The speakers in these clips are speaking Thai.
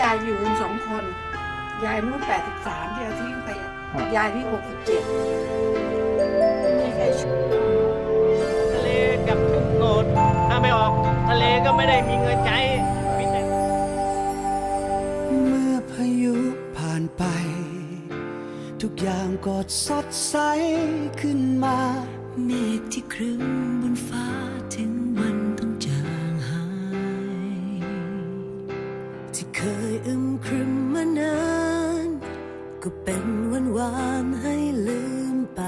ยายอยู่กันสองคน ยายนู่นแปดสิบสามที่เราทิ้งไปอะยายที่หกสิบเจ็ดไม่ใครช่วยทะเลกับโกรธถ้าไม่ออกทะเลก็ไม่ได้มีเงินใช้มีแต่ เมื่อพายุผ่านไป ทุกอย่างก็สดใสขึ้นมา เมฆที่ครึ้มบนฟ้า ยอึมครึมมานาน ก็เป็นวันวานให้ลืมไป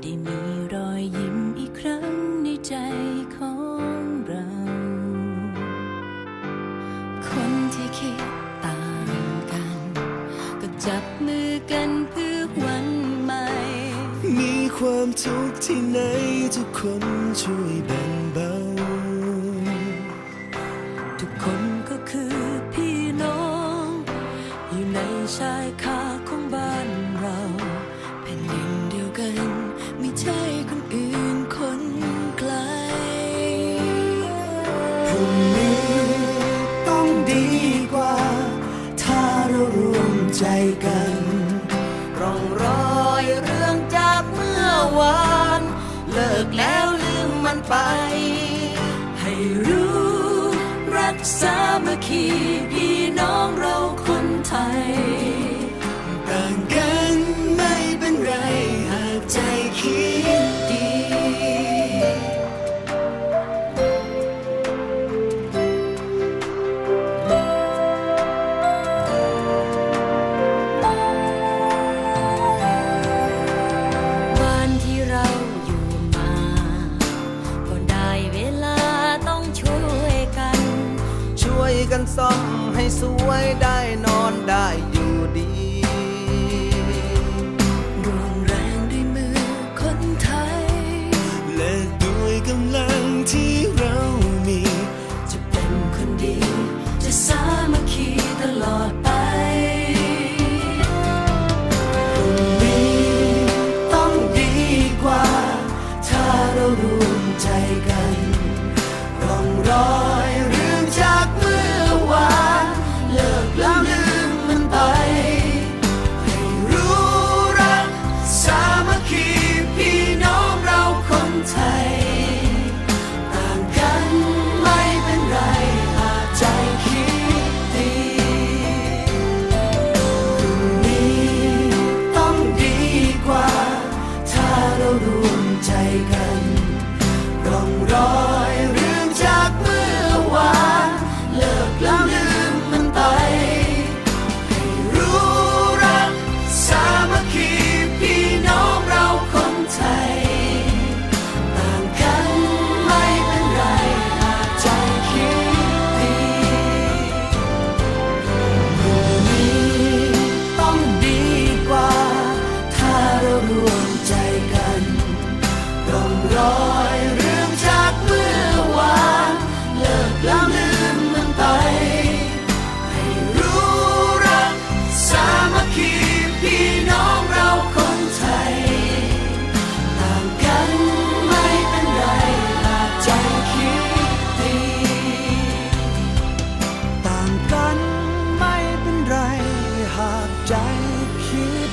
ได้มีรอยยิ้มอีกครั้งในใจของเรา คนที่คิดต่างกัน ก็จับมือกันเพื่อวันใหม่ มีความทุกข์ที่ไหนทุกคนช่วยแบ่ง ในชายคาของบ้านเราแผ่นดินเดียวกัน ไม่ใช่คนอื่นคนไกลพรุ่งนี้ต้องดีกว่า ถ้าเรารวมใจกันร่องรอยเรื่องจากเมื่อวาน เลิกแล้วลืมมันไป ให้รู้รักสามัคคี กันซ่อมให้สวยได้นอนได้อยู่ดีรวมแรงด้วยมือคนไทย และด้วยกำลังที่เรามี จะเป็นคนดี จะสามัคคีตลอดไป ใจกัน 摘一